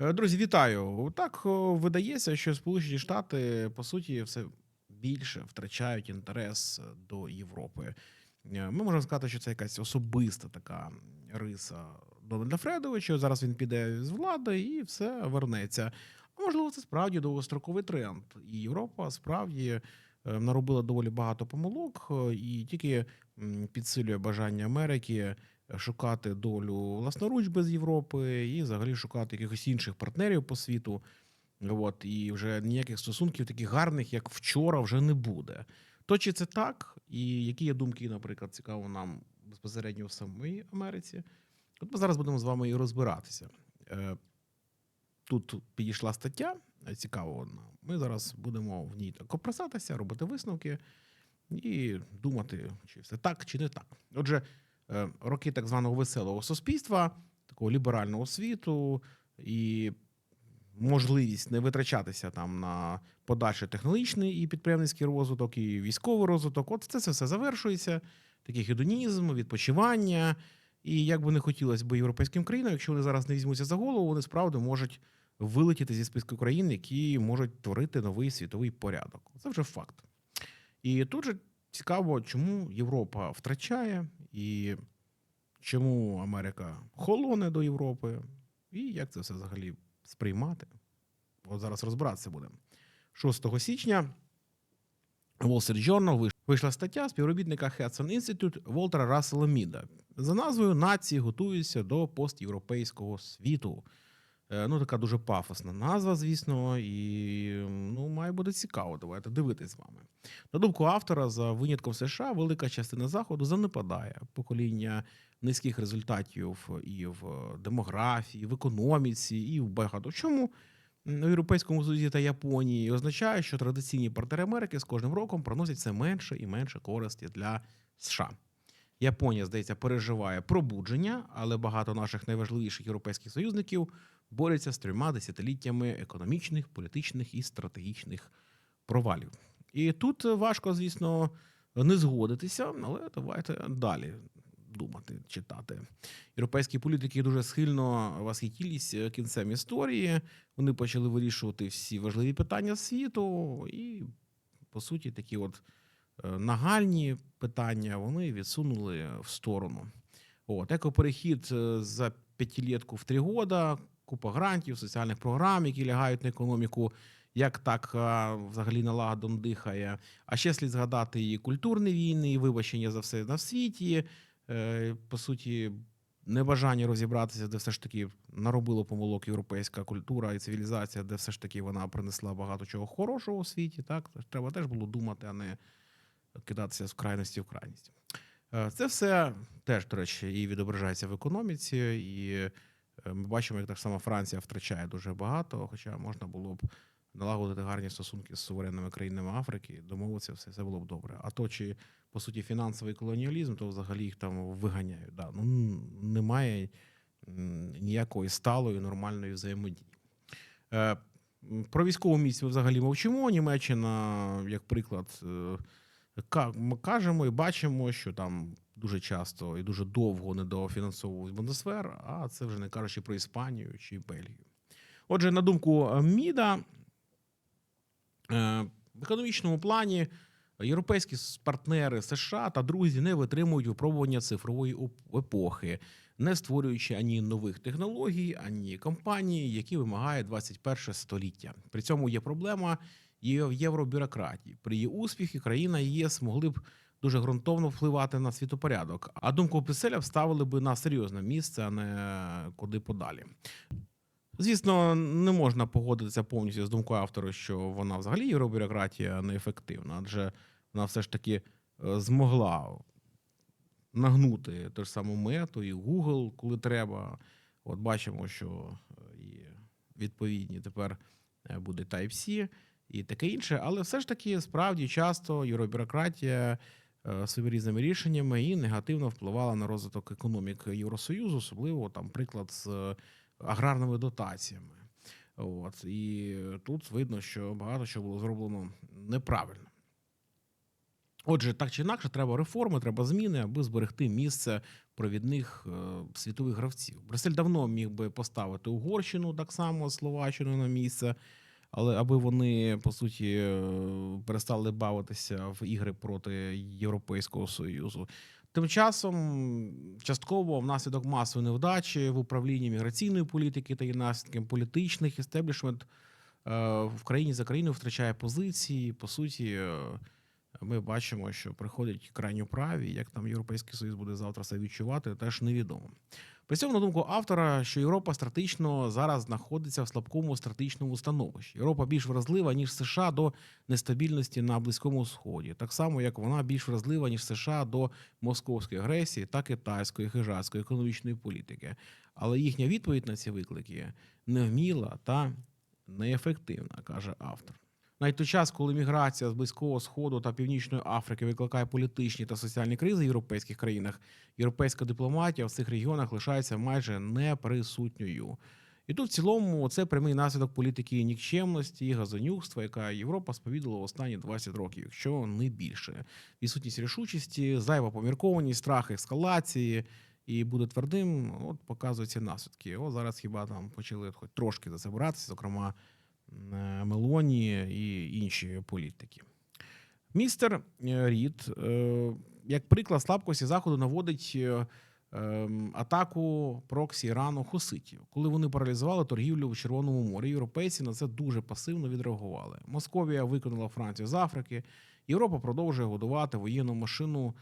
Е, Друзі, вітаю. Так видається, що Сполучені Штати по суті все більше втрачають інтерес до Європи. Е, Ми можемо сказати, що це якась особиста така риса Дональда Фредовича. Зараз він піде з влади і все вернеться. А можливо, це справді довгостроковий тренд. І Європа справді е, наробила доволі багато помилок е, і тільки підсилює бажання Америки шукати долю власноруч без Європи і взагалі шукати якихось інших партнерів по світу. От, і вже ніяких стосунків таких гарних, як вчора, вже не буде. То чи це так, і які є думки, наприклад, цікаво нам безпосередньо в самій Америці? От ми зараз будемо з вами і розбиратися. Е, Тут підійшла стаття, е, цікава вона. Ми зараз будемо в ній так копресатися, робити висновки і думати, чи все так, чи не так. Отже, роки так званого веселого суспільства, такого ліберального світу і можливість не витрачатися там на подальший технологічний і підприємницький розвиток, і військовий розвиток. От це, це все завершується. Такий гедонізм, відпочивання. І як би не хотілося б європейським країнам, якщо вони зараз не візьмуться за голову, вони справді можуть вилетіти зі списку країн, які можуть творити новий світовий порядок. Це вже факт. І тут же цікаво, чому Європа втрачає, і чому Америка холоне до Європи, і як це все взагалі сприймати. От зараз розбиратися будемо. 6 січня Wall Street Journal вийшла стаття співробітника Hudson Institute Волтера Рассела Міда за назвою Нації готуються до постєвропейського світу. Е, Ну, така дуже пафосна назва, звісно, і ну, має бути цікаво. Давайте дивитись з вами. На думку автора, за винятком США, велика частина заходу занепадає покоління низьких результатів і в демографії, в економіці, і в багато чому. У Європейському Союзі та Японії означає, що традиційні партнери Америки з кожним роком приносять все менше і менше користі для США. Японія, здається, переживає пробудження, але багато наших найважливіших європейських союзників борються з трьома десятиліттями економічних, політичних і стратегічних провалів. І тут важко, звісно, не згодитися, але давайте далі думати, читати. Європейські політики дуже схильно восхитілись кінцем історії. Вони почали вирішувати всі важливі питання світу, і, по суті, такі от е, нагальні питання вони відсунули в сторону. От, екоперехід е, за п'ятилітку в три года, купа грантів, соціальних програм, які лягають на економіку. Як так взагалі налагодом дихає. А ще слід згадати і культурні війни, і вибачення за все на світі. Е, По суті, небажання розібратися, де все ж таки наробило помилок європейська культура і цивілізація, де все ж таки вона принесла багато чого хорошого у світі. Так треба теж було думати, а не кидатися з крайності в крайність. Е, Це все теж, до речі, і відображається в економіці, і е, ми бачимо, як так само Франція втрачає дуже багато, хоча можна було б налагодити гарні стосунки з суверенними країнами Африки, домовитися, все, все було б добре. А то, чи по суті фінансовий колоніалізм, то взагалі їх там виганяють. Да. Ну, немає ніякої сталої нормальної взаємодії. Е, Про військову місію взагалі мовчимо. Німеччина, як приклад, е, ми кажемо і бачимо, що там дуже часто і дуже довго недофінансовують Бундесвер, а це вже не кажучи про Іспанію чи Бельгію. Отже, на думку е, Міда, е, в економічному плані європейські партнери США та друзі не витримують випробування цифрової епохи, не створюючи ані нових технологій, ані компаній, які вимагає 21 століття. При цьому є проблема євробюрократії. При її успіхі країна ЄС могли б дуже ґрунтовно впливати на світопорядок, а думку Брюсселя вставили би на серйозне місце, а не куди подалі. Звісно, не можна погодитися повністю з думкою автора, що вона взагалі євробюрократія неефективна, адже вона все ж таки е, змогла нагнути ту ж саму мету і Google, коли треба. От бачимо, що і відповідні тепер е, буде Type-C і таке інше. Але все ж таки, справді, часто євробюрократія своїми різними рішеннями і негативно впливала на розвиток економік Євросоюзу, особливо там приклад з е, аграрними дотаціями. От і тут видно, що багато що було зроблено неправильно. Отже, так чи інакше, треба реформи, треба зміни, аби зберегти місце провідних е, світових гравців. Брюссель давно міг би поставити Угорщину так само, Словаччину на місце, але аби вони по суті е, перестали бавитися в ігри проти Європейського союзу. Тим часом, частково внаслідок масової невдачі в управлінні міграційної політики та її наслідком політичних істеблішмент е, в країні за країною втрачає позиції. По суті, е, ми бачимо, що приходять крайньо праві. Як там Європейський Союз буде завтра себе відчувати, теж невідомо. При цьому, на думку автора, що Європа стратегічно зараз знаходиться в слабкому стратегічному становищі. Європа більш вразлива ніж США до нестабільності на близькому сході, так само як вона більш вразлива ніж США до московської агресії та китайської хижацької економічної політики. Але їхня відповідь на ці виклики невміла та неефективна, каже автор. Навіть той час, коли міграція з близького сходу та північної Африки викликає політичні та соціальні кризи в європейських країнах, європейська дипломатія в цих регіонах лишається майже неприсутньою. І тут в цілому це прямий наслідок політики нікчемності і газонюкства, яка Європа сповідала останні 20 років, якщо не більше. Відсутність рішучості, зайва поміркованість, страх ескалації. І буде твердим, от показуються наслідки. О, зараз хіба там почали хоч трошки за це братися, зокрема Мелоні і інші політики. Містер е, Рід, е, як приклад слабкості заходу, наводить е, ем, атаку проксі Ірану хуситів, коли вони паралізували торгівлю в Червоному морі. Європейці на це дуже пасивно відреагували. Московія виконала Францію з Африки. Європа продовжує годувати воєнну машину.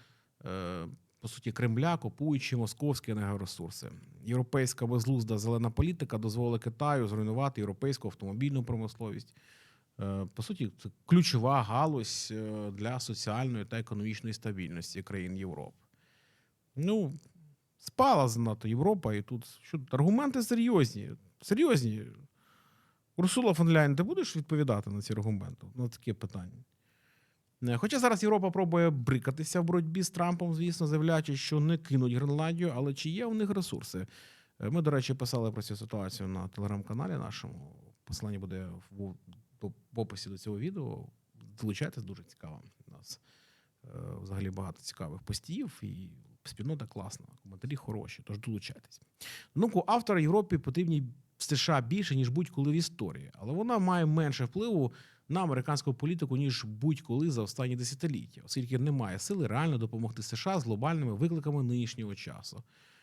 По суті, Кремля, купуючи московські енергоресурси. Європейська безглузда зелена політика дозволила Китаю зруйнувати європейську автомобільну промисловість. Е, По суті, це ключова галузь е, для соціальної та економічної стабільності країн Європи. Ну, спала занадто Європа, і тут що аргументи серйозні. Серйозні. Урсула фон Ляйн, ти будеш відповідати на ці аргументи? На таке питання. Е, Хоча зараз Європа пробує брикатися в боротьбі з Трампом, звісно, заявляючи, що не кинуть Гренландію, але чи є у них ресурси? Е, Ми, до речі, писали про цю ситуацію на телеграм-каналі нашому. Посилання буде в описі до цього відео. Долучайтесь, дуже цікаво. У нас е, взагалі багато цікавих постів, і спільнота класна, коментарі хороші, тож долучайтесь. Думку автора Європі потрібні США більше, ніж будь-коли в історії, але вона має менше впливу на американську політику, ніж будь-коли за останні десятиліття, оскільки немає сили реально допомогти США з глобальними викликами нинішнього часу.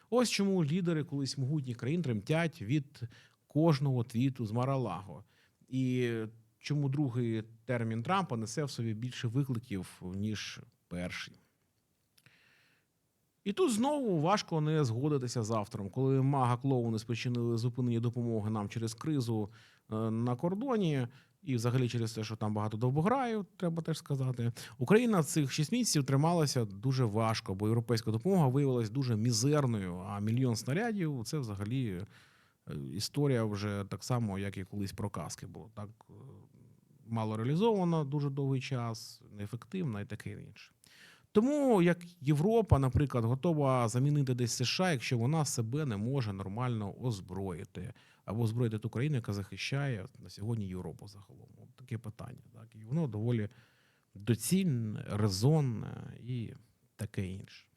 Ось чому лідери колись могутніх країн тремтять від кожного твіту з Маралаго. І чому другий термін Трампа несе в собі більше викликів, ніж перший. І тут знову важко не згодитися з автором, коли мага клоуни спричинили зупинення допомоги нам через кризу е, на кордоні, і взагалі через те, що там багато довбограю, треба теж сказати. Україна цих шість місяців трималася дуже важко, бо європейська допомога виявилась дуже мізерною. А мільйон снарядів це взагалі е, історія вже так само, як і колись про каски було. Так е, мало реалізовано дуже довгий час, неефективна і таке інше. Тому як Європа, наприклад, готова замінити десь США, якщо вона себе не може нормально озброїти або озброїти ту країну, яка захищає на сьогодні Європу загалом. От таке питання. Так? І воно доволі доцільне, резонне і таке інше.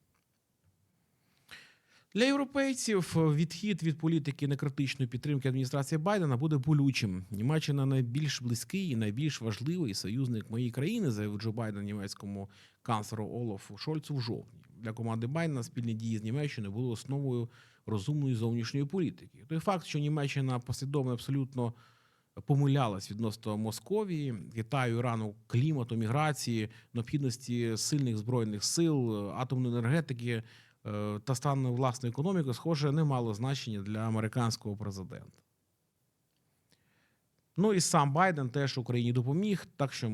Для європейців відхід від політики некритичної підтримки адміністрації Байдена буде болючим. Німеччина найбільш близький і найбільш важливий союзник моєї країни, заявив Джо Байден німецькому канцлеру Олафу Шольцу в жовтні. Для команди Байдена спільні дії з Німеччиною були основою розумної зовнішньої політики. Той факт, що Німеччина послідовно абсолютно помилялась відносно Московії, Китаю, Ірану, клімату, міграції, необхідності сильних збройних сил, атомної енергетики е, та стану власної економіки, схоже, не мало значення для американського президента. Ну і сам Байден теж Україні допоміг, так що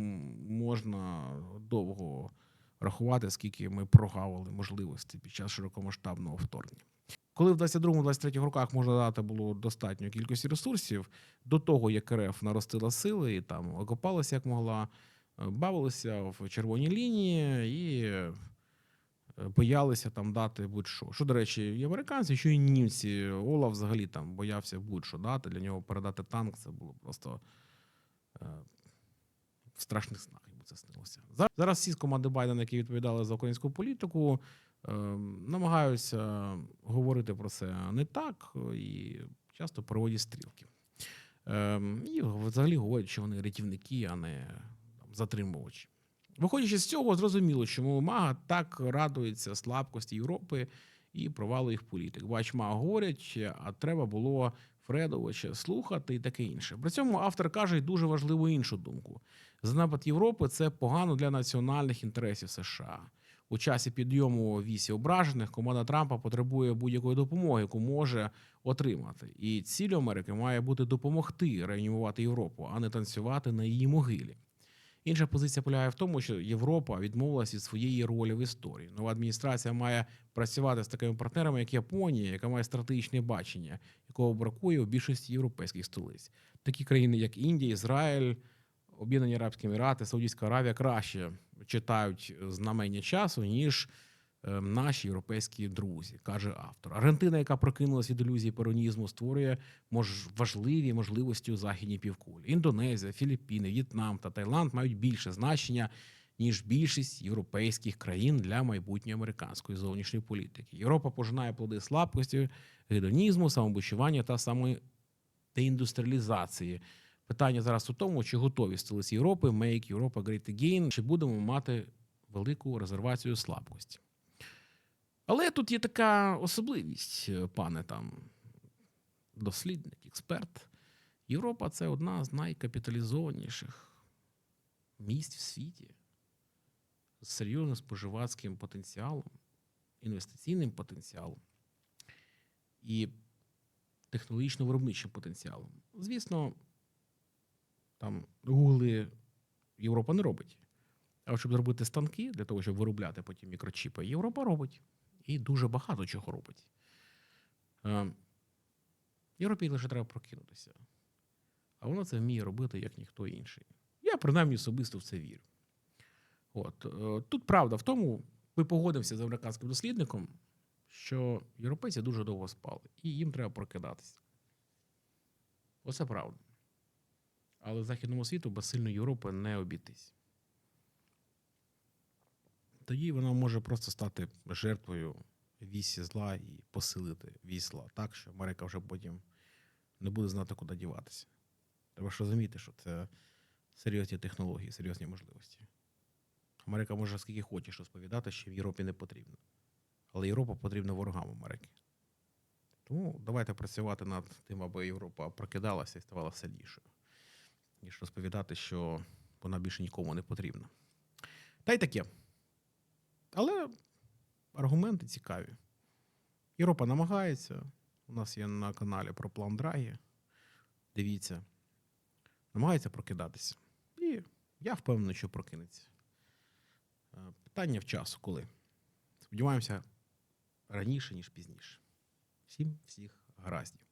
можна довго рахувати, скільки ми прогавили можливості під час широкомасштабного вторгнення. Коли в 22-23 роках можна дати було достатньо кількості ресурсів, до того як РФ наростила сили і там окопалася як могла, е, бавилися в червоній лінії і е, боялися там дати будь-що. Що, до речі, і американці, що і німці. Ола взагалі там боявся будь-що дати. Для нього передати танк це було просто е, в страшних снах йому це снилося. За- Зараз всі з команди Байдена, які відповідали за українську політику, е, намагаються говорити про це не так і часто проводять стрілки. Е, і взагалі говорять, що вони рятівники, а не там, затримувачі. Виходячи з цього, зрозуміло, чому Мага так радується слабкості Європи і провалу їх політик. Бач, Мага говорять, а треба було Фредовича слухати і таке інше. При цьому автор каже й дуже важливу іншу думку: занепад Європи це погано для національних інтересів США. У часі підйому вісі ображених команда Трампа потребує будь-якої допомоги, яку може отримати. І ціль Америки має бути допомогти реанімувати Європу, а не танцювати на її могилі. Інша позиція полягає в тому, що Європа відмовилася від своєї ролі в історії. Нова адміністрація має працювати з такими партнерами, як Японія, яка має стратегічне бачення, якого бракує у більшості європейських столиць. Такі країни, як Індія, Ізраїль, Об'єднані Арабські Емірати, Саудівська Аравія краще читають знамення часу, ніж наші європейські друзі, каже автор. Аргентина, яка прокинулася від ілюзії перонізму, створює мож, важливі можливості у західній півкулі. Індонезія, Філіппіни, В'єтнам та Таїланд мають більше значення. Ніж більшість європейських країн для майбутньої американської зовнішньої політики. Європа пожинає плоди слабкості, гедонізму, самобучування та самодеіндустріалізації. Питання зараз у тому, чи готові столиці Європи Make Europe Great Again, чи будемо мати велику резервацію слабкості. Але тут є така особливість, е, пане там дослідник, експерт. Європа це одна з найкапіталізованіших місць в світі з серйозним споживацьким потенціалом, інвестиційним потенціалом і технологічно-виробничим потенціалом. Звісно, там гугли Європа не робить. А щоб зробити станки для того, щоб виробляти потім мікрочіпи, Європа робить. І дуже багато чого робить. Е, Європі лише треба прокинутися. А вона це вміє робити, як ніхто інший. Я принаймні особисто в це вірю. От. е, Тут правда в тому, ми погодимося з американським дослідником, що європейці дуже довго спали, і їм треба прокидатися. Оце правда. Але західному світу без сильної Європи не обійтись. Тоді вона може просто стати жертвою вісі зла і посилити вісь зла так, що Америка вже потім не буде знати, куди діватися. Треба ж розуміти, що це серйозні технології, серйозні можливості. Америка може скільки хочеш розповідати, що в Європі не потрібно. Але Європа потрібна ворогам Америки. Тому давайте працювати над тим, аби Європа прокидалася і ставала сильнішою, ніж розповідати, що вона більше нікому не потрібна. Та й таке. Але аргументи цікаві. Європа намагається. У нас є на каналі про план Драгі. Дивіться. Намагається прокидатися. І я впевнений, що прокинеться. Е, Питання в часу, коли. Сподіваємося, раніше, ніж пізніше. Всім всіх гараздів.